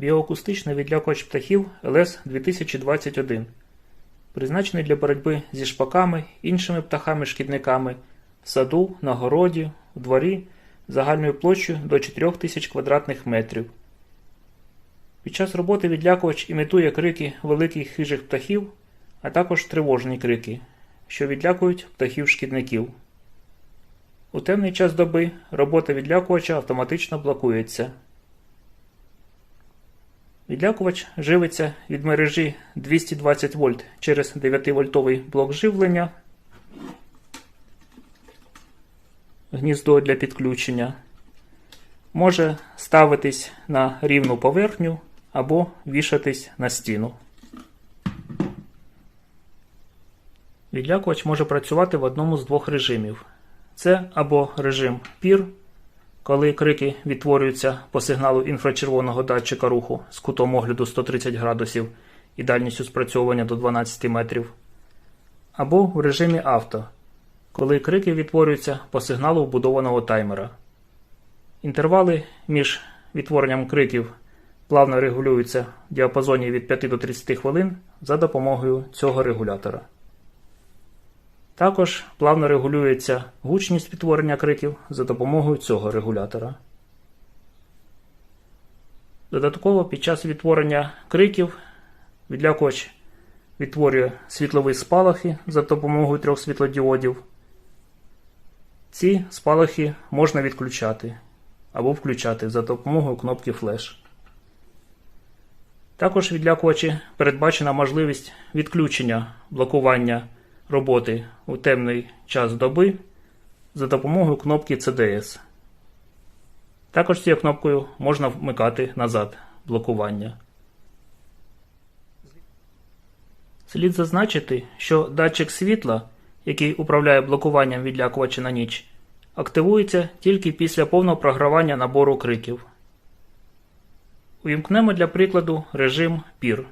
Біоакустичний відлякувач птахів ЛС-2021 призначений для боротьби зі шпаками, іншими птахами-шкідниками в саду, на городі, в дворі загальною площею до 4000 квадратних метрів. Під час роботи відлякувач імітує крики великих хижих птахів, а також тривожні крики, що відлякують птахів-шкідників. У темний час доби робота відлякувача автоматично блокується. Відлякувач живиться від мережі 220 вольт через 9-вольтовий блок живлення, гніздо для підключення. Може ставитись на рівну поверхню або вішатись на стіну. Відлякувач може працювати в одному з двох режимів. Це або режим PIR, коли крики відтворюються по сигналу інфрачервоного датчика руху з кутом огляду 130 градусів і дальністю спрацьовування до 12 метрів, або в режимі авто, коли крики відтворюються по сигналу вбудованого таймера. Інтервали між відтворенням криків плавно регулюються в діапазоні від 5 до 30 хвилин за допомогою цього регулятора. Також плавно регулюється гучність відтворення криків за допомогою цього регулятора. Додатково під час відтворення криків відлякувач відтворює світлові спалахи за допомогою трьох світлодіодів. Ці спалахи можна відключати або включати за допомогою кнопки флеш. Також відлякувачі передбачена можливість відключення блокування роботи у темний час доби за допомогою кнопки CDS. Також цією кнопкою можна вмикати назад блокування. Слід зазначити, що датчик світла, який управляє блокуванням відлякувача на ніч, активується тільки після повного програвання набору криків. Увімкнемо для прикладу режим PIR.